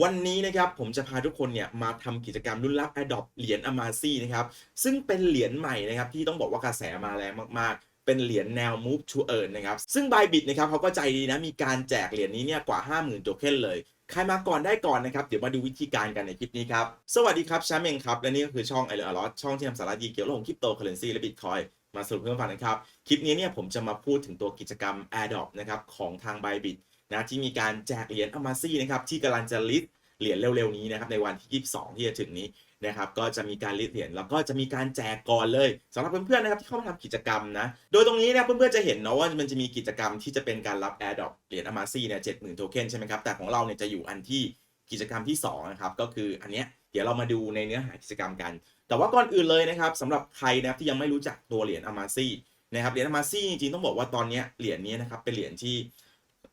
วันนี้นะครับผมจะพาทุกคนเนี่ยมาทำกิจกรรมรุ่นรับ Adopt เหรียญ a m a z i นะครับซึ่งเป็นเหรียญใหม่นะครับที่ต้องบอกว่ากระแสมาแรงมากๆ เป็นเหรียญแนว Move to Earn นะครับซึ่ง Bybit นะครับเขาก็ใจดีนะ มีการแจกเหรียญนี้เนี่ยกว่า 50,000 โทเค็นเลย ใครมาก่อนได้ก่อนนะครับ เดี๋ยวมาดูวิธีการกันในคลิปนี้ครับ สวัสดีครับแชมป์เองครับ และนี่ก็คือช่องไอเออร์ช่องที่นำสาระดีเกี่ยวกับคริปโตเคอเรนซีและบิตคอยมาสรุปเพื่อนฟังนะครับคลิปนี้เนี่ยผมจะมาพูดถึงตัวกิจกรรม Adopt นะครับของทาง Bybit นะที่มีการแจกเหรียญ a m a z i นะครับที่กำลังจะลิสเหรียญเร็วๆนี้นะครับในวันที่ 22 ที่จะถึงนี้นะครับก็จะมีการลิสเหรียญแล้วก็จะมีการแจกก่อนเลยสำหรับเพื่อนๆนะครับที่เข้ามาทำกิจกรรมนะโดยตรงนี้นี่ยเพื่อนๆจะเห็นเนาะว่ามันจะมีกิจกรรมที่จะเป็นการรับ Airdrop เหรียญ a m a z i เนี่ย70,000โทเค็นใช่ไหมครับแต่ของเราเนี่ยจะอยู่อันที่กิจกรรมที่2นะครับก็คืออันเนี้ยเดี๋ยวเรามาดูในเนื้อหากิจกรรมกัน แต่ว่าก่อนอื่นเลยนะครับสำหรับใครนะครับที่ยังไม่รู้จักตัวเหรียญ a m a z i นะครับเหรียญ a m a z i จริงๆต้องบอกว่าตอนนี้เหรียญนี้นะครับเป็นเหรียญที่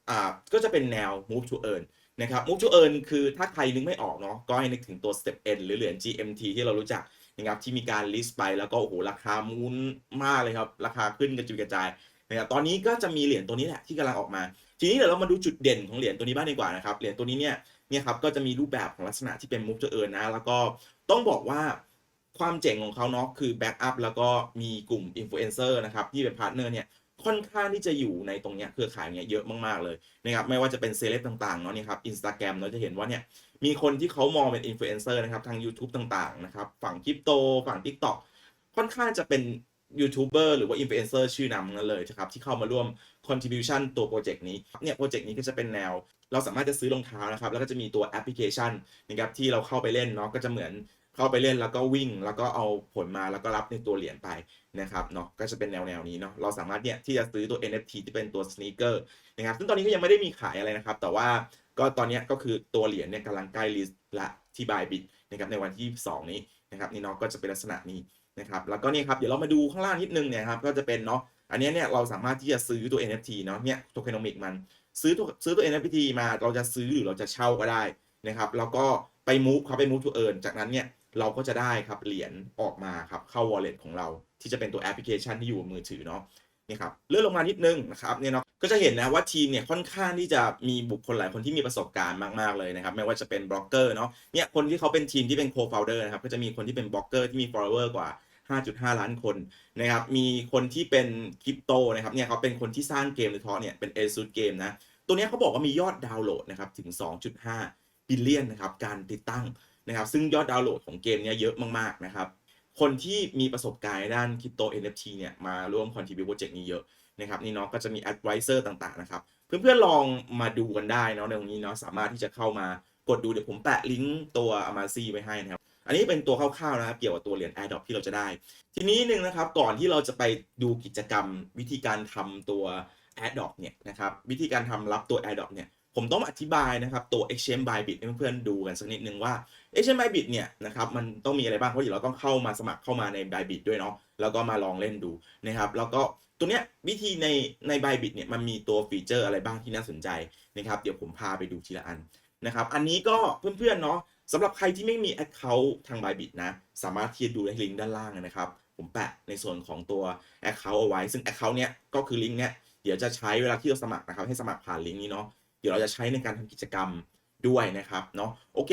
อ่าก็จะเป็นแนว move to earn นะครับ move to earn คือถ้าใครนึกไม่ออกเนาะก็ให้นึกถึงตัว step n หรือเหรียญ GMT ที่เรารู้จักนะครับที่มีการ list ไปแล้วก็โอ้โหราคามูนมากเลยครับ ราคาขึ้นกระจุยกระจายนะครับตอนนี้ก็จะมีเหรียญตัวนี้แหละที่กำลังออกมา ทีนี้เดี๋ยวเรามาดูจุดเด่นของเหรียญตัวนี้บ้างดีกว่านะครับเหรียญตัวนี้เนี่ยเนี่ยครับก็จะมีรูปแบบของลักษณะที่เป็น move to earn นะแล้วก็ต้องบอกว่าความเจ๋งของเขาเนาะคือ back up แล้วก็มีกลุ่ม influencer นะครับที่เป็นพาร์ทเนอร์เนี่ย ค่อนข้างที่จะอยู่ในตรงเนี้ยเครือข่ายเนี้ยเยอะมากๆเลยนะครับไม่ว่าจะเป็นเซเลบต่างๆเนาะนี่ครับอินสตาแกรมเราจะเห็นว่าเนี่ยมีคนที่เขามองเป็นอินฟลูเอนเซอร์นะครับทาง YouTube ต่างๆนะครับฝั่งคริปโตฝั่ง TikTok ค่อนข้างจะเป็นยูทูบเบอร์หรือว่าอินฟลูเอนเซอร์ชื่อนำนั้นเลยนะครับที่เข้ามาร่วม contribution ตัวโปรเจกต์นี้เนี่ยโปรเจกต์นี้ก็จะเป็นแนว เราสามารถจะซื้อรองเท้านะครับแล้วก็จะมีตัวแอปพลิเคชันนะครับที่เราเข้าไปเล่นเนาะก็จะเหมือน เข้าไปเล่นแล้วก็วิ่ง แล้วก็เอาผลมาแล้วก็รับในตัวเหรียญไปนะครับเนาะก็จะเป็นแนวแนวนี้เนาะเราสามารถเนี่ยที่จะซื้อตัว NFT ที่เป็นตัวสเน e เกอร์นะครับซึ่งตอนนี้ก็ยังไม่ได้มีขายอะไรนะครับ แต่ว่าก็ตอนนี้ก็คือตัวเหรียญเนี่ยกำลังใกล้ลิสต์ละที่ Bybit นะครับในวันที่2นี้นะครับนี่เนาะก็จะเป็นลักษณะนี้นะครับแล้วก็นี่ครับเดี๋ยวเรามาดูข้างล่างนิดนึงเนี่ยครับก็จะเป็นเนาะอันนี้เนี่ยเราสามารถที่จะซื้อตัว NFT เนาะเนี่ยโทเคนอมิกมันซื้อตัวซื้อตัว NFT มาเราจะซื้อหรือเราจะเช่าก็ได้นะครับแล้วก็ไป move เขาไป move to earn จากนั้นเนี่ย เราก็จะได้ครับเหรียญออกมาครับเข้า wallet ของเรา ที่จะเป็นตัวแอปพลิเคชันที่อยู่บนมือถือเนาะนี่ครับเลื่อนลงมานิดนึงนะครับเนี่ยเนาะก็จะเห็นนะว่าทีมเนี่ยค่อนข้างที่จะมีบุคคลหลายคนที่มีประสบการณ์มาก ๆ เลยนะครับไม่ว่าจะเป็นบล็อกเกอร์เนาะเนี่ยคนที่เขาเป็นทีมที่เป็นโคฟาวเดอร์นะครับก็จะมีคนที่เป็นบล็อกเกอร์ที่มี follower กว่า 5.5 ล้านคนนะครับมีคนที่เป็นคริปโตนะครับเนี่ยเขาเป็นคนที่สร้างเกมโดยเฉพาะเนี่ยเป็นเอซูดเกมนะตัวเนี้ยเขาบอกว่ามียอดดาวน์โหลดนะครับถึง 2.5 บิลเลียนนะครับการติดตั้ง นะครับซึ่งยอดดาวน์โหลดของเกมเนี้ยเยอะมากๆนะครับคนที่มีประสบการณ์ด้านคริปโต NFT เนี่ยมาร่วม contribute โปรเจกต์นี้เยอะนะครับนี่เนาะก็จะมี advisor ต่างๆนะครับเพื่อนๆลองมาดูกันได้เนาะในตรงนี้เนาะสามารถที่จะเข้ามากดดูเดี๋ยวผมแปะลิงก์ตัว a m a z i ไว้ให้นะครับอันนี้เป็นตัวคร่าวๆนะครับเกี่ยวกับตัวเหรียญ Airdrop ที่เราจะได้ ทีนี้หนึ่งนะครับก่อนที่เราจะไปดูกิจกรรมวิธีการทำตัว Airdrop เนี่ยนะครับวิธีการทำรับตัว Airdrop เนี่ย ผมต้องอธิบายนะครับตัว Exchange Bybit ให้เพื่อนๆดูกันสักนิดนึงว่า Exchange Bybit เนี่ยนะครับมันต้องมีอะไรบ้างเพราะเดี๋ยวเราต้องเข้ามาสมัครเข้ามาใน Bybit ด้วยเนาะแล้วก็มาลองเล่นดูนะครับแล้วก็ตัวเนี้ยวิธีในใน Bybit เนี่ยมันมีตัวฟีเจอร์อะไรบ้างที่น่าสนใจนะครับเดี๋ยวผมพาไปดูทีละอันนะครับอันนี้ก็เพื่อนๆเนาะสำหรับใครที่ไม่มี Account ทาง Bybit นะ สามารถที่จะดูได้ลิงก์ด้านล่างนะครับ ผมแปะในส่วนของตัว Account เอาไว้ ซึ่ง Account เนี้ยก็คือลิงก์เนี้ยเดี๋ยวจะใช้เวลาที่เราสมัครนะครับ ให้สมัครผ่านลิงก์นี้เนาะ เดี๋ยวเราจะใช้ในการทำกิจกรรมด้วยนะครับเนาะโอเค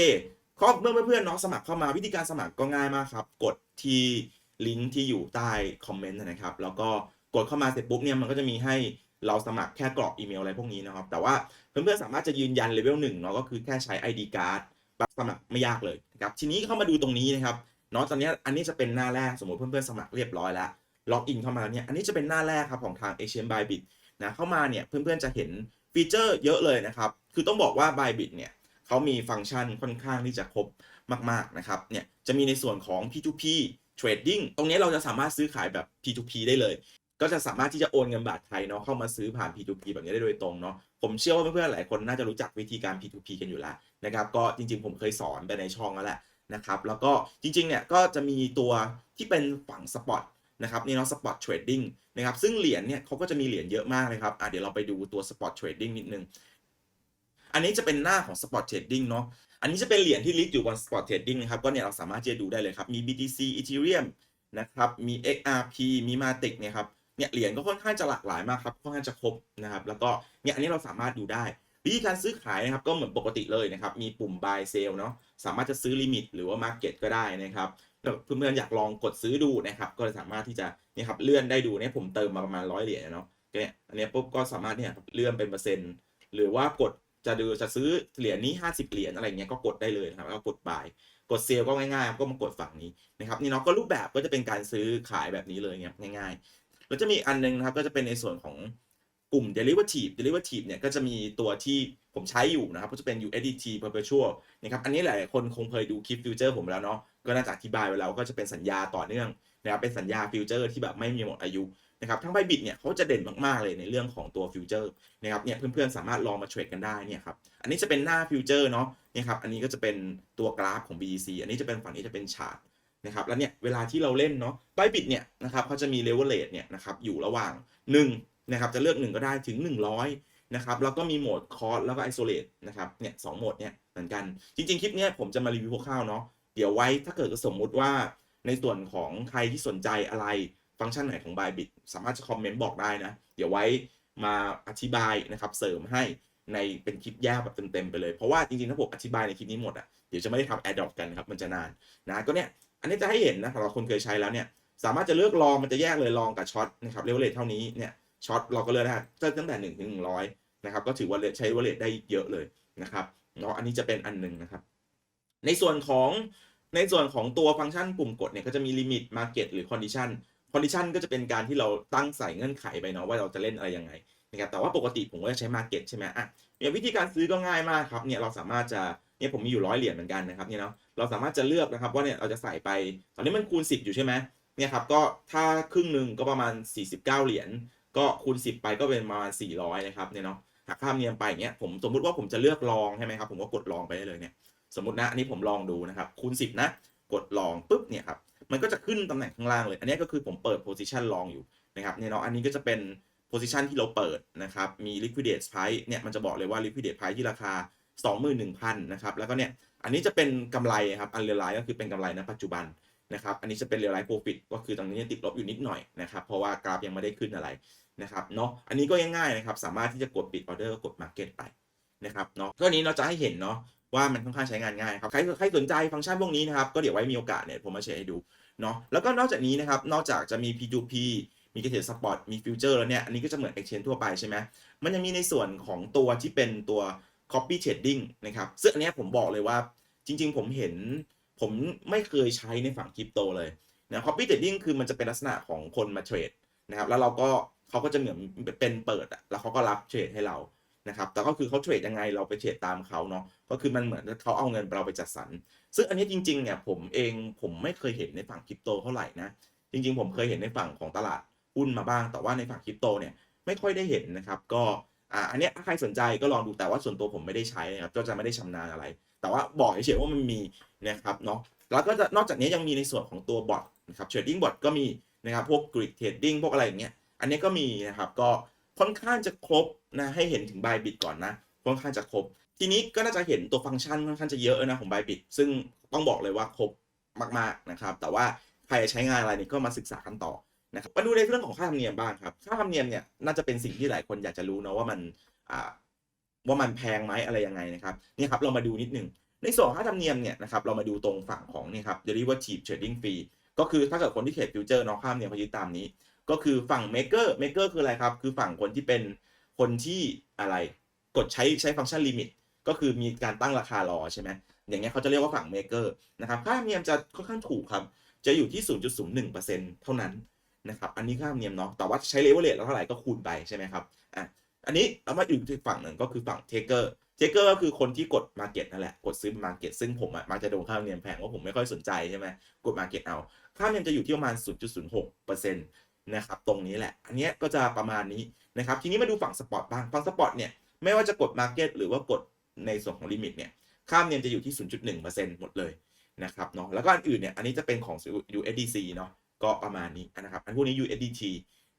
ข้อเมื่อเพื่อนๆเนาะสมัครเข้ามาวิธีการสมัครก็ง่ายมากครับ กดที่ลิงก์ที่อยู่ใต้คอมเมนต์นะครับ แล้วก็กดเข้ามาเสร็จปุ๊บเนี่ยมันก็จะมีให้เราสมัครแค่กรอกอีเมลอะไรพวกนี้นะครับ แต่ว่าเพื่อนๆสามารถจะยืนยันเลเวลหนึ่งเนาะก็คือแค่ใช้ ID card แบบสมัครไม่ยากเลยนะครับทีนี้เข้ามาดูตรงนี้นะครับเนาะตอนนี้อันนี้จะเป็นหน้าแรกสมมติเพื่อนๆสมัครเรียบร้อยแล้วล็อกอินเข้ามาเนี่ยอันนี้จะเป็นหน้าแรกครับของทาง Asian Bybit นะเข้ามาเนี่ยเพื่อนๆจะเห็น ฟีเจอร์เยอะเลยนะครับ คือต้องบอกว่า Bybit เนี่ยเขามีฟังก์ชันค่อนข้างที่จะครบมาก ๆ นะครับ เนี่ย จะมีในส่วนของ P2P Trading ตรงนี้เราจะสามารถซื้อขายแบบ P2P ได้เลย ก็จะสามารถที่จะโอนเงินบาทไทยเนาะเข้ามาซื้อผ่าน P2P แบบนี้ได้โดยตรงเนาะ ผมเชื่อว่าเพื่อนๆหลายคนน่าจะรู้จักวิธีการ P2P กันอยู่แล้วนะครับ ก็จริง ๆ ผมเคยสอนไปในช่องแล้วแหละนะครับ แล้วก็จริงๆ เนี่ยก็จะมีตัวที่เป็นฝั่งสปอต นะครับนี่เนาะสปอตเทรดดิ้งนะครับซึ่งเหรียญเนี่ยเขาก็จะมีเหรียญเยอะมากเลยครับอะเดี๋ยวเราไปดูตัวสปอตเทรดดิ้งนิดนึง อันนี้จะเป็นหน้าของ Spot Trading เนาะอันนี้จะเป็นเหรียญที่ลิสต์อยู่บน Spot Trading นะครับก็เนี่ยเราสามารถจะดูได้เลยครับมี BTC Ethereum นะครับมี XRP มี Matic เนี่ยครับเนี่ยเหรียญก็ค่อนข้างจะหลากหลายมากครับค่อนข้างจะครบนะครับแล้วก็เนี่ยอันนี้เราสามารถดูได้วิธีการซื้อขายนะครับก็เหมือนปกติเลยนะครับ มีปุ่ม buy sell เนาะสามารถจะซื้อลิมิตหรือว่า market ก็ได้นะครับ เพื่อนๆอยากลองกดซื้อดูนะครับ ก็สามารถที่จะเนี่ยครับเลื่อนได้ดูเนี่ยผมเติมมาประมาณร้อยเหรียญเนาะก็เนี่ยอันนี้ปุ๊บก็สามารถเนี่ยเลื่อนเป็นเปอร์เซ็นต์หรือว่ากดจะดูจะซื้อเหรียญนี้ 50 เหรียญอะไรเงี้ยก็กดได้เลยนะครับแล้วก็กด buy กดเซลก็ง่ายๆก็มากดฝั่งนี้นะครับนี่เนาะก็รูปแบบก็จะเป็นการซื้อขายแบบนี้เลยเนี่ยง่ายๆแล้วจะมีอันหนึงนะครับก็จะเป็นในส่วนของกลุ่ม derivative derivative เนี่ยก็จะมีตัวที่ผมใช้อยู่นะครับก็จะเป็น USDT perpetual นะครับอันนี้หลายคนคงเคยดูคลิปฟิวเจอร์ผมแล้วเนาะ ก็น่าจะอธิบายไว้แล้วก็จะเป็นสัญญาต่อเนื่องนะครับเป็นสัญญาฟิวเจอร์ที่แบบไม่มีหมดอายุนะครับทั้งไบบิตเนี่ยเขาจะเด่นมากๆเลยในเรื่องของตัวฟิวเจอร์นะครับเนี่ยเพื่อนๆสามารถลองมาเทรดกันได้เนี่ยครับอันนี้จะเป็นหน้าฟิวเจอร์เนาะเนี่ยครับอันนี้ก็จะเป็นตัวกราฟของ BEC อันนี้จะเป็นฝั่งนี้จะเป็นชาร์ตนะครับแล้วเนี่ยเวลาที่เราเล่นเนาะไบบิตเนี่ยนะครับเขาจะมีเลเวลเลทเนี่ยนะครับอยู่ระหว่าง1นะครับจะเลือก 1 ก็ได้ถึง 100นะครับแล้วก็มีโหมดคอร์สแล้วก็ไอโซเลตนะครับเนี่ยสองโหมดเนี่ยเหมือนกันจริงๆคลิปเนี้ยผมจะมารีวิวคร่าวๆเนาะ เดี๋ยวไว้ถ้าเกิดสมมุติว่าในส่วนของใครที่สนใจอะไรฟังก์ชันไหนของ Bybit สามารถจะคอมเมนต์บอกได้นะ เดี๋ยวไว้มาอธิบายนะครับเสริมให้ในเป็นคลิปแยกแบบเต็มๆไปเลย เพราะว่าจริงๆถ้าผมอธิบายในคลิปนี้หมดอะเดี๋ยวจะไม่ได้ทำแอดดอปกันครับมันจะนานนะก็เนี่ยอันนี้จะให้เห็นนะสำหรับคนเคยใช้แล้วเนี่ยสามารถจะเลือกลองมันจะแยกเลยลองกับช็อตนะครับเลเวลเลทเท่านี้เนี่ยช็อตเราก็เลือกได้ก็ตั้งแต่หนึ่งถึงหนึ่งร้อยนะครับก็ถือว่าใช้เลเวลเลทได้เยอะเลยนะครับเนาะอันนี้จะเป็นอันหนึ่งนะครับ ในส่วนของในส่วนของตัวฟังก์ชันปุ่มกดเนี่ยก็จะมีลิมิตมาร์เก็ตหรือคอนดิชันคอนดิชันก็จะเป็นการที่เราตั้งใส่เงื่อนไขไปเนาะว่าเราจะเล่นอะไรยังไงนะครับแต่ว่าปกติผมก็จะใช้มาร์เก็ตใช่ไหมอะเนี่ยวิธีการซื้อก็ง่ายมากครับเนี่ยเราสามารถจะเนี่ยผมมีอยู่ร้อยเหรียญเหมือนกันนะครับเนี่ยเนาะเราสามารถจะเลือกนะครับว่าเนี่ยเราจะใส่ไป ตอนนี้มันคูณ 10 อยู่ใช่ไหมเนี่ยครับก็ถ้าครึ่งหนึ่งก็ประมาณ 49 เหรียญก็คูณ 10 ไปก็เป็นประมาณ 400 นะครับเนี่ยเนาะหักค่าธรรมเนียมไปอย่างเงี้ยผมสมมุติว่าผมจะเลือกลองใช่ไหมครับผมก็กดลองไปได้เลยเนี่ย สมมตินะอันนี้ผมลองดูนะครับคูณ 10 นะ กดลองปุ๊บเนี่ยครับมันก็จะขึ้นตำแหน่งข้างล่างเลย อันนี้ก็คือผมเปิด position ลองอยู่นะครับเนี่ยเนาะอันนี้ก็จะเป็น position ที่เราเปิดนะครับมี liquidate price เนี่ยมันจะบอกเลยว่า liquidate price ที่ราคา 21,000นะครับแล้วก็เนี่ยอันนี้จะเป็นกำไรครับอันเรียลไลก็คือเป็นกำไรณปัจจุบันนะครับอันนี้จะเป็นเรียลไลโปรฟิตก็คือตรงนี้ติดลบอยู่นิดหน่อยนะครับเพราะว่ากราฟยังไม่ได้ขึ้นอะไรนะครับเนาะอันนี้ก็ง่ายๆนะครับสามารถที่จะกดปิดออเดอร์กดมาร์เก็ตไปนะครับเนาะก็นี้เราจะให้เห็นเนาะ ว่ามันค่อนข้างใช้งานง่ายครับใครใครสนใจฟังก์ชันพวกนี้นะครับก็เดี๋ยวไว้มีโอกาสเนี่ยผมมาแชร์ให้ดูเนาะแล้วก็นอกจากนี้นะครับนอกจากจะมี P2P มีกระเทสปอร์ตมีฟิวเจอร์แล้วเนี่ยอันนี้ก็จะเหมือน Exchange ทั่วไปใช่ไหมมันยังมีในส่วนของตัวที่เป็นตัว copy trading นะครับซึ่งอันนี้ผมบอกเลยว่าจริง ๆ ผมเห็นผมไม่เคยใช้ในฝั่งคริปโตเลยนะ copy trading คือมันจะเป็นลักษณะของคนมาเทรดนะครับแล้วเราก็เขาก็จะเหมือนเป็นเปิดอะแล้วเขาก็รับเทรดให้เรา นะครับแต่ก็คือเขาเทรดยังไงเราไปเทรดตามเขาเนาะก็คือมันเหมือนเขาเอาเงินเราไปจัดสรรซึ่งอันนี้จริงๆเนี่ยผมเองผมไม่เคยเห็นในฝั่งคริปโตเท่าไหร่นะจริงๆ ผมเคยเห็นในฝั่งของตลาดหุ้นมาบ้าง แต่ว่าในฝั่งคริปโตเนี่ยไม่ค่อยได้เห็นนะครับก็อ่าอันนี้ถ้าใครสนใจก็ลองดูแต่ว่าส่วนตัวผมไม่ได้ใช้นะครับก็จะไม่ได้ชำนาญอะไร แต่ว่าบอกเฉยๆว่ามันมีนะครับเนาะแล้วก็จะนอกจากนี้ยังมีในส่วนของตัวบอทนะครับเทรดดิ้งบอทก็มีนะครับพวกกริดเทรดดิ้งพวกอะไรอย่างเงี้ยอันนี้ก็มีนะครับก็ ค่อนข้างจะครบนะให้เห็นถึงบายบิตก่อนนะค่อนข้างจะครบ ทีนี้ก็น่าจะเห็นตัวฟังก์ชันค่อนข้างจะเยอะนะของบายบิตซึ่งต้องบอกเลยว่าครบมากๆนะครับ แต่ว่าใครใช้งานอะไรนี่ก็มาศึกษากันต่อนะครับมาดูในเรื่องของค่าธรรมเนียมบ้างครับ ค่าธรรมเนียมเนี่ยน่าจะเป็นสิ่งที่หลายคนอยากจะรู้เนาะว่ามันอ่าว่ามันแพงไหมอะไรยังไงนะครับนี่ครับเรามาดูนิดหนึ่งในส่วนค่าธรรมเนียมเนี่ยนะครับเรามาดูตรงฝั่งของนี่ครับ derivative trading fee ก็คือถ้าเกิดคนที่เทรดฟิวเจอร์เนาะค่าธรรมเนียมเขายึดตามนี้ ก็คือฝั่ง maker maker คืออะไรครับ คือฝั่งคนที่เป็นคนที่อะไรกดใช้ใช้ฟังก์ชันลิมิตก็คือมีการตั้งราคารอใช่ไหมอย่างเงี้ยเขาจะเรียกว่าฝั่ง maker นะครับค่าธรรมเนียมจะค่อนข้างถูกครับ จะอยู่ที่ 0.01%เท่านั้นนะครับ อันนี้ค่าธรรมเนียมเนาะ แต่ว่าใช้เลเวลเลทแล้วเท่าไหร่ก็คูณไปใช่ไหมครับ อะ อันนี้เรามาอยู่ที่ฝั่งหนึ่งก็คือฝั่งเทเกอร์ เทเกอร์ก็คือคนที่กดมาเก็ตนั่นแหละ กดซื้อมาเก็ตซึ่งผมอะมักจะโดนค่าธรรมเนียมแพงว่าผมไม่ค่อยสนใจใช่ไหมกดมาเก็ตเอา ค่าธรรมเนียมจะอยู่ที่ประมาณ 0.06% นะครับตรงนี้แหละ อันนี้ก็จะประมาณนี้นะครับทีนี้มาดูฝั่งสปอร์ตบ้างฝั่งสปอร์ตเนี่ยไม่ว่าจะกดมาเก็ตหรือว่ากดในส่วนของลิมิตเนี่ยค่าธรรมเนียมจะอยู่ที่ 0.1%หมดเลยนะครับเนาะแล้วก็อันอื่นเนี่ยอันนี้จะเป็นของ USDC เนาะก็ประมาณนี้นะครับอันพวกนี้ USDT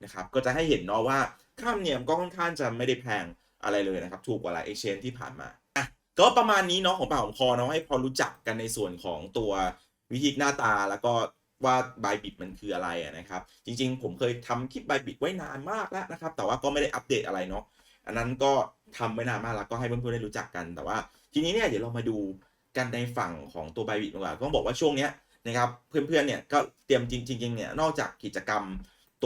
นะครับก็จะให้เห็นเนาะว่าค่าธรรมเนียมก็ค่อนข้างจะไม่ได้แพงอะไรเลยนะครับถูกกว่าหลาย exchange ที่ผ่านมาอะก็ประมาณนี้เนาะของปาของคอเนาะให้พอรู้จักกันในส่วนของตัววิธีหน้าตาแล้วก็ ว่าบายบิ t มันคืออะไรนะครับ จริงๆ ผมเคยทำคลิปบายบิ t ไว้นานมากแล้วนะครับ แต่ว่าก็ไม่ได้อัปเดตอะไรเนาะอันนั้นก็ทำไม่นานมากแล้วก็ให้เพื่อนๆได้รู้จักกัน แต่ว่าทีนี้เนี่ยเดี๋ยวเรามาดูกันในฝั่งของตัวไบบิทดีกว่าต้องบอกว่าช่วงเนี้ยนะครับเพื่อนๆเนี่ยก็เตรียมจริงๆเนี่ยนอกจากกิจกรรม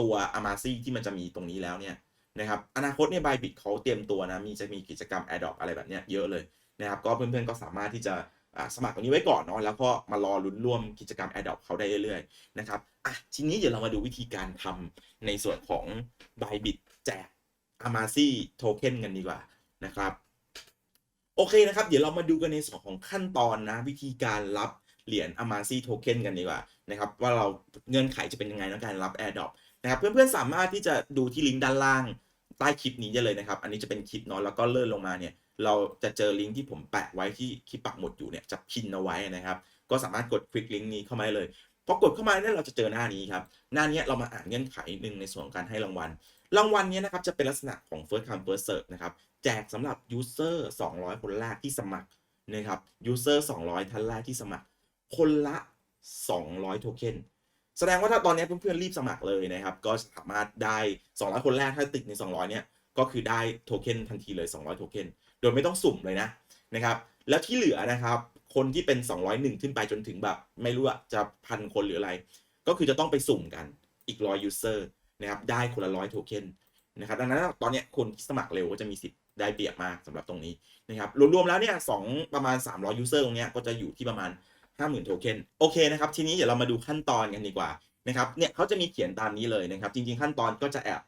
ตัวอามาซี่ที่มันจะมีตรงนี้แล้วเนี่ยนะครับอนาคตเนี่ยไบบิทเขาเตรียมตัวนะมีจะมีกิจกรรม a d o p อะไรแบบเนี้ยเยอะเลยนะครับก็เพื่อนๆก็สามารถที่จะ สมัครตรงนี้ไว้ก่อนเนาะแล้วก็มารอลุ้นร่วมกิจกรรม a d o p เขาได้เรื่อยๆนะครับอะทีนี้เดี๋ยวเรามาดูวิธีการทำในส่วนของ b y b i t แจก a m a z i Token กันดีกว่านะครับโอเคนะครับ เดี๋ยวเรามาดูกันในส่วนของขั้นตอนนะ วิธีการรับเหรียญ a m a z i Token กันดีกว่านะครับว่าเราเงื่อนไขจะเป็นยังไงในการรับ AirDrop นะครับเพื่อนๆสามารถที่จะดูที่ลิงก์ด้านล่างใต้คลิปนี้ได้เลยนะครับ อันนี้จะเป็นคลิปเนอนแล้วก็เลื่อนลงมาเนี่ย เราจะเจอลิงก์ที่ผมแปะไว้ที่คลิปปักหมุดอยู่เนี่ยจะพินเอาไว้นะครับ ก็สามารถกดคลิกลิงก์นี้เข้ามาเลยพอกดเข้ามาเนี่ยเราจะเจอหน้านี้ครับ หน้านี้เรามาอ่านเงื่อนไขหนึ่งในส่วนของการให้รางวัล รางวัลนี้นะครับจะเป็นลักษณะของ first come first serve นะครับ แจกสำหรับ user 200 คนแรกที่สมัครนะครับ user 200 ท่านแรกที่สมัคร คนละ 200 โทเค็นแสดงว่าถ้าตอนนี้เพื่อนๆรีบสมัครเลยนะครับ ก็สามารถได้ 200 คนแรกถ้าติดใน 200 เนี่ยก็คือได้โทเค็นทันทีเลย 200 โทเค็น โดยไม่ต้องสุ่มเลยนะนะครับ แล้วที่เหลือนะครับ คนที่เป็น 201 ขึ้นไปจนถึงแบบ ไม่รู้อะจะพันคนหรืออะไร ก็คือจะต้องไปสุ่มกันอีก100 user นะครับได้คนละ100โทเค็นนะครับดังนั้นตอนนี้คนที่สมัครเร็วก็จะมีสิทธิ์ได้เปรียบมากสำหรับตรงนี้นะครับรวมๆแล้วเนี่ยสองประมาณ 300 user ตรงเนี้ยก็จะอยู่ที่ประมาณ 50,000โทเค็นโอเคนะครับทีนี้เดี๋ยวเรามาดูขั้นตอนกันดีกว่านะครับเนี่ยเขาจะมีเขียนตามนี้เลยนะครับ จริงๆขั้นตอนก็จะแอบ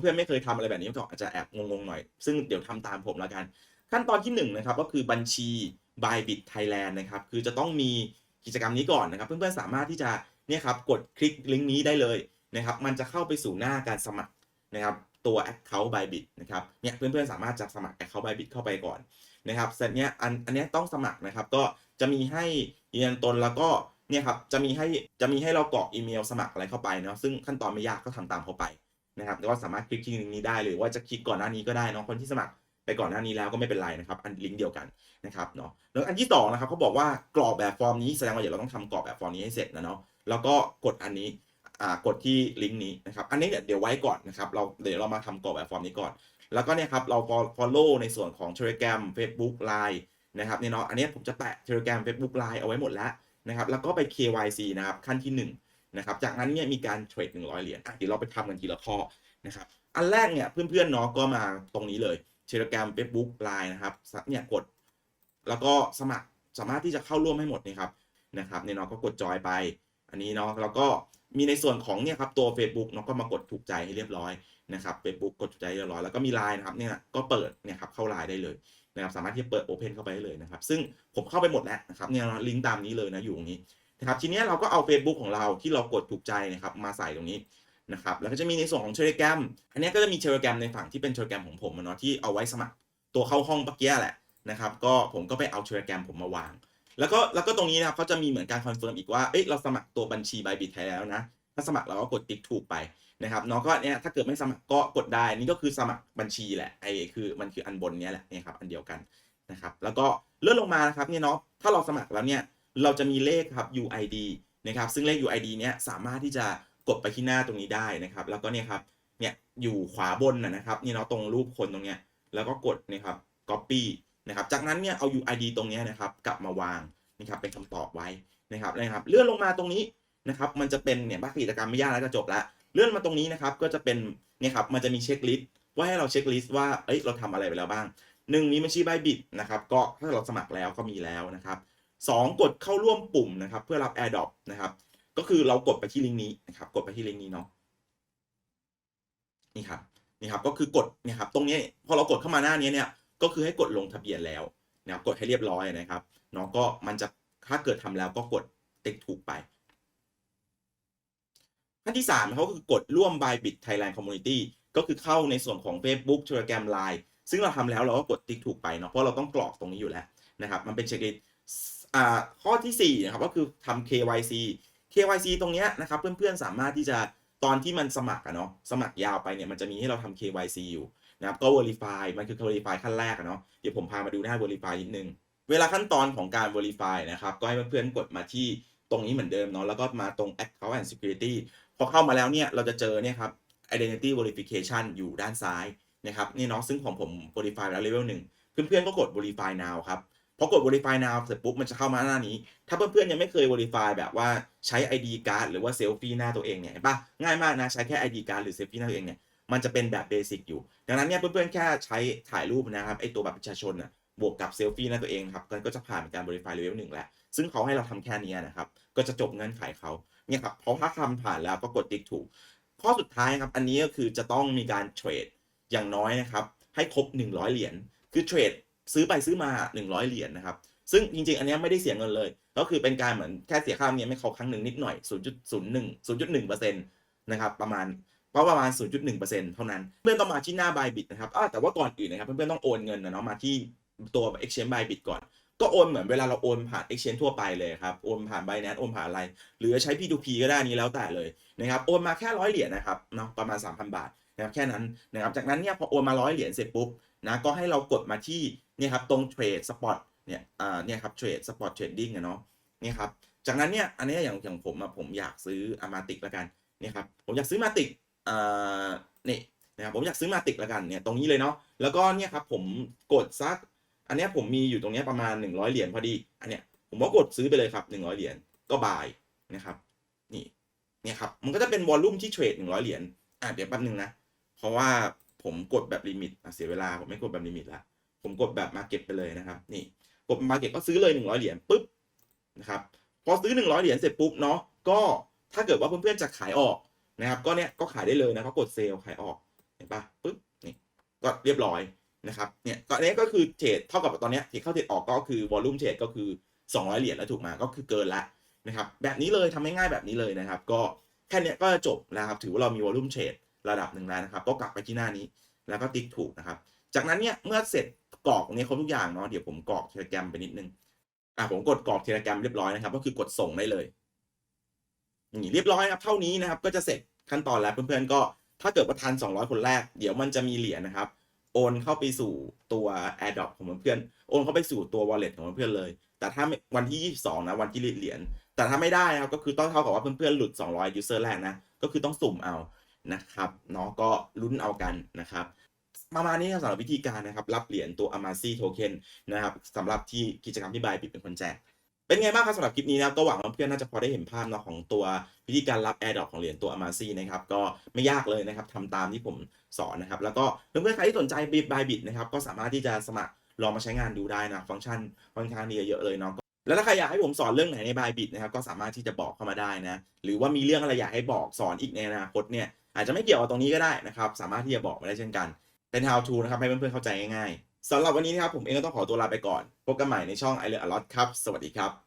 เพื่อนๆไม่เคยทำอะไรแบบนี้ก็อาจจะแอบงงๆหน่อย ซึ่งเดี๋ยวทำตามผมแล้วกัน ขั้นตอนที่1นงนะครับก็คือบัญชี Bybit Thailand นะครับ คือจะต้องมีกิจกรรมนี้ก่อนนะครับ เพื่อนๆสามารถที่จะเนี่ยครับกดคลิกลิงก์นี้ได้เลยนะครับ มันจะเข้าไปสู่หน้าการสมัครนะครับตัว Account Bybit นะครับเนี่ยเพื่อนๆสามารถจะสมัคร Account Bybit เข้าไปก่อนนะครับเสร็จเนี้ยอันอันนี้ต้องสมัครนะครับ ก็จะมีให้ยืนยันตนแล้วก็เนี่ยครับจะมีให้จะมีให้เรากรอกอีเมลสมัครอะไรเข้าไปเนาะซึ่งขั้นตอนไม่ยากก็ทำตามเข้าไป นะครับแต่ว่าสามารถคลิกที่ลิงก์นี้ได้หรือว่าจะคลิกก่อนหน้านี้ก็ได้เนาะคนที่สมัครไปก่อนหน้านี้แล้วก็ไม่เป็นไรนะครับอันลิงก์เดียวกันนะครับเนาะแล้วอันที่สองนะครับเขาบอกว่ากรอกแบบฟอร์มนี้แสดงว่าเดี๋ยวเราต้องทำกรอกแบบฟอร์มนี้ให้เสร็จนะเนาะแล้วก็กดอันนี้อ่ากดที่ลิงก์นี้นะครับอันนี้เนี่ยเดี๋ยวไว้ก่อนนะครับเราเดี๋ยวเรามาทำกรอกแบบฟอร์มนี้ก่อน แล้วก็เนี่ยครับเรา follow ในส่วนของ Telegram Facebook Line นะครับเนี่ยเนาะอันนี้ผมจะแปะ Telegram Facebook Line เอาไว้หมดแล้วนะครับแล้วก็ไป KYC นะครับขั้นที่ 1 นะครับจากนั้นเนี่ยมีการเทรด100 เหรียญเดี๋ยวเราไปทำกันทีละข้อนะครับอันแรกเนี่ยเพื่อนๆเนาะก็มาตรงนี้เลย Telegram Facebook Line นะครับเนี่ยกด แล้วก็สมัครสามารถที่จะเข้าร่วมให้หมดนะครับนะครับเนี่ยเนาะก็กดจอยไป อันนี้เนาะแล้วก็มีในส่วนของเนี่ยครับตัว Facebook เนาะก็มากดถูกใจให้เรียบร้อยนะครับ Facebook กดถูกใจเรียบร้อยแล้วก็มี Line นะครับเนี่ยก็เปิดเนี่ยครับเข้า Line ได้เลยนะครับสามารถที่จะเปิด Open เข้าไปได้เลยนะครับซึ่งผมเข้าไปหมดแล้วนะครับเนี่ยลิงก์ตามนี้เลยนะอยู่ตรงนี้ นะครับทีนี้เราก็เอา Facebook ของเราที่เรากดถูกใจนะครับมาใส่ตรงนี้นะครับแล้วก็จะมีในส่วนของ Telegram อันนี้ก็จะมี Telegram ในฝั่งที่เป็น Telegram ของผมเนาะที่เอาไว้สมัครตัวเข้าห้องปักเกี้ยแหละนะครับก็ผมก็ไปเอา Telegram ผมมาวาง แล้วก็แล้วก็ตรงนี้นะครับเขาจะมีเหมือนการคอนเฟิร์มอีกว่าเอ้ยเราสมัครตัวบัญชี Bybit ไทยแล้วนะถ้าสมัครเราก็กดติ๊กถูกไปนะครับเนาะก็เนี่ยถ้าเกิดไม่สมัครก็กดได้นี่ก็คือสมัครบัญชีแหละไอ้คือมันคืออันบนเนี้ยแหละเนี่ยครับอันเดียวกันนะครับแล้วก็เลื่อนลงมานะครับเนี่ยเนาะถ้าเราสมัครแล้วเนี่ย เราจะมีเลขครับ UID นะครับซึ่งเลข UID เนี้ยสามารถที่จะกดไปที่หน้าตรงนี้ได้นะครับ แล้วก็เนี่ยครับเนี่ยอยู่ขวาบนนะครับนี่เนาะตรงรูปคนตรงเนี้ยแล้วก็กดนี่ยครับ copy นะครับจากนั้นเนี่ยเอา UID ตรงเนี้ยนะครับกลับมาวางนะครับเป็นคำตอบไว้นะครับนะครับ เลื่อนลงมาตรงนี้นะครับ มันจะเป็นเนี่ยบ้ากิจกรรมไม่ยากแล้วก็จบละเลื่อนมาตรงนี้นะครับ ก็จะเป็นเนี่ยครับมันจะมีเช็คลิสต์ว่าให้เราเช็คลิสต์ว่าเอ้ยเราทำอะไรไปแล้วบ้างหนึ่งมีบัญชีบายบิตนะครับ ก็ถ้าเราสมัครแล้วก็มีแล้วนะครับ สองกดเข้าร่วมปุ่มนะครับ เพื่อรับ AirDrop นะครับ ก็คือเรากดไปที่ลิงก์นี้นะครับ กดไปที่ลิงก์นี้เนาะนี่ครับนี่ครับก็คือกดเนี่ยครับตรงนี้พอเรากดเข้ามาหน้านี้เนี่ยก็คือให้กดลงทะเบียนแล้วนะครับกดให้เรียบร้อยนะครับเนาะก็มันจะถ้าเกิดทำแล้วก็กดติ๊กถูกไปขั้นที่3เขาคือกดร่วม Bybit Thailand Community ก็คือเข้าในส่วนของ Facebook Telegram Line ซึ่งเราทำแล้วเราก็กดติ๊กถูกไปเนาะเพราะเราต้องกรอกตรงนี้อยู่แล้วนะครับ มันเป็นเช็คลิสต์ อ่าข้อที่4นะครับก็คือทำ KYC KYC ตรงเนี้ยนะครับเพื่อนๆสามารถที่จะตอนที่มันสมัครอะเนาะสมัครยาวไปเนี่ยมันจะมีให้เราทำ KYC อยู่นะครับก็ Verify มันคือ Verify ขั้นแรกอะเนาะเดี๋ยวผมพามาดูหน้า Verify นิดนึง เวลาขั้นตอนของการ Verify นะครับก็ให้เพื่อนๆกดมาที่ตรงนี้เหมือนเดิมเนาะแล้วก็มาตรง Account and Security พอเข้ามาแล้วเนี่ยเราจะเจอเนี่ยครับ identity verification อยู่ด้านซ้ายนะครับนี่เนาะซึ่งของผม Verify แล้ว level 1เพื่อนๆก็กด Verify now ครับ พอกด Verify now เสร็จปุ๊บมันจะเข้ามาหน้านี้ ถ้าเพื่อนๆยังไม่เคย Verify แบบว่าใช้ ID card หรือว่าเซลฟี่หน้าตัวเองเนี่ยเห็นปะง่ายมากนะ ใช้แค่ ID card หรือเซลฟี่หน้าตัวเองเนี่ยมันจะเป็นแบบเบสิกอยู่ ดังนั้นเนี่ยเพื่อนๆแค่ใช้ถ่ายรูปนะครับไอตัวบัตรประชาชนน่ะบวกกับเซลฟี่หน้าตัวเองครับก็จะผ่านการ Verify level 1แล้วซึ่งเขาให้เราทำแค่นี้นะครับก็จะจบเงื่อนไขเขาเนี่ยครับพอถ้าทำผ่านแล้วก็กดติ๊กถูก ข้อสุดท้ายครับอันนี้ก็คือจะต้องมีการเทรดอย่างน้อยนะครับให้ครบ 100 เหรียญคือเทรด ซื้อไปซื้อมา 100 เหรียญนนะครับ ซึ่งจริงๆ อันนี้ไม่ได้เสียเงินเลย ก็คือเป็นการเหมือนแค่เสียค่าเนียไมให้เขาครั้งหนึ่งนิดหน่อย 0.01 0.1%นะครับประมาณเพราะประมาณ 0.1%เท่านั้น เพื่อนต้องมาที่หน้า Bybit นะครับแต่ว่าก่อนอื่นนะครับเพื่อนๆต้องโอนเงินนะเนาะมาที่ตัว Exchange Bybit ก่อน ก็โอนเหมือนเวลาเราโอนผ่าน Exchange ทั่วไปเลยครับ โอนผ่าน Binance โอนผ่านอะไร หรือใช้ P2P ก็ได้นี้แล้วแต่เลยนะครับ โอนมาแค่ร้อยเหรียญนะครับเนาะประมาณ 3,000 บาทนะครับแค่นั้นนะครับ จากนั้นเนี่ยพอโอนมาร้อยเหรียญเสร็จปุ๊บ นะก็ให้เรากดมาที่เนี่ยครับตรงเทรดสปอตเนี่ยอ่าเนี่ยครับเทรดสปอตเทรดดิ้งอะเนาะเนี่ยครับจากนั้นเนี่ยอันนี้อย่างอย่างผมอะผมอยากซื้ออามาติกละกันเนี่ยครับผมอยากซื้อมาติกอ่านี่นะครับผมอยากซื้อมาติกละกันเนี่ยตรงนี้เลยเนาะแล้วก็เนี่ยครับผมกดซัก อันนี้ผมมีอยู่ตรงนี้ประมาณ 100 เหรียญพอดีอันเนี้ยผมก็กดซื้อไปเลยครับ 100 เหรียญก็บายนะครับนี่เนี่ยครับมันก็จะเป็นวอลลุ่มที่เทรด100 เหรียญอะเดี๋ยวแป๊บนึงนะเพราะว่า ผมกดแบบลิมิตเสียเวลาผมไม่กดแบบลิมิตละผมกดแบบมาเก็ตไปเลยนะครับนี่กดมาเก็ตก็ซื้อเลย 100 เหรียญปุ๊บนะครับพอซื้อ 100 เหรียญเสร็จปุ๊บเนาะก็ถ้าเกิดว่าเพื่อนๆจะขายออกนะครับ ก็เนี้ยก็ขายได้เลยนะก็กดเซลล์ขายออกเห็นปะปุ๊บนี่ก็เรียบร้อยนะครับเนี่ยก็อันนี้ก็คือเทรดเท่ากับตอนเนี้ยที่เข้าเทรดออกก็คือวอลลุ่มเทรดก็คือ 200 เหรียญแล้วถูกมาก็คือเกินละนะครับแบบนี้เลยทำง่ายๆแบบนี้เลยนะครับ ก็แค่นี้ก็จบแล้วครับถือว่าเรามีวอลลุ่มเทรด ระดับหนึ่งแล้วนะครับ ก็กลับไปที่หน้านี้ แล้วก็ติ๊กถูกนะครับ จากนั้นเนี่ยเมื่อเสร็จกรอกนี้ครบทุกอย่างเนาะเดี๋ยวผมกรอกเทเลแกรมไปนิดนึงอะผมกดกรอกเทเลแกรมเรียบร้อยนะครับ ก็คือกดส่งได้เลยนี่เรียบร้อยครับ เท่านี้นะครับ ก็จะเสร็จขั้นตอนแล้วเพื่อนๆก็ถ้าเกิดว่าทัน 200 คนแรก เดี๋ยวมันจะมีเหรียญนะครับ โอนเข้าไปสู่ตัว AirDrop ของเพื่อนๆโอนเข้าไปสู่ตัว Wallet ของเพื่อนๆเลย แต่ถ้าวันที่ 22 นะวันที่เหรียญแต่ถ้าไม่ได้นะครับก็คือต้องเท่ากับว่าเพื่อนๆหลุด 200 user แรกนะก็คือต้องสุ่มเอา นะครับเนาะก็ลุ้นเอากันนะครับประมาณนี้ครับสำหรับวิธีการนะครับรับเหรียญตัว Amasi Token นะครับสำหรับที่กิจกรรมที่ Bybit เป็นคนแจก เป็นไงบ้างครับสำหรับคลิปนี้นะครับก็หวังว่าเพื่อนน่าจะพอได้เห็นภาพเนาะของตัววิธีการรับ AirDrop ของเหรียญตัว Amasi นะครับก็ไม่ยากเลยนะครับทำตามที่ผมสอนนะครับ แล้วก็เพื่อนๆใครที่สนใจ Bit by Bit นะครับก็สามารถที่จะสมัครลองมาใช้งานดูได้นะฟังก์ชันค่อนข้างดีเยอะเลยเนาะแล้วถ้าใครอยากให้ผมสอนเรื่องไหนใน Bybit นะครับก็สามารถที่จะบอกเข้ามาได้นะหรือว่ามีเรื่องอะไรอยากให้บอกสอนอีกในอนาคตเนี่ย อาจจะไม่เกี่ยวกับตรงนี้ก็ได้นะครับ สามารถที่จะบอกมาได้เช่นกัน เป็น how to นะครับ ให้เพื่อนๆเข้าใจง่ายๆสำหรับวันนี้นะครับผมเองก็ต้องขอตัวลาไปก่อน พบกันใหม่ในช่อง i l e a r n a lot ครับ สวัสดีครับ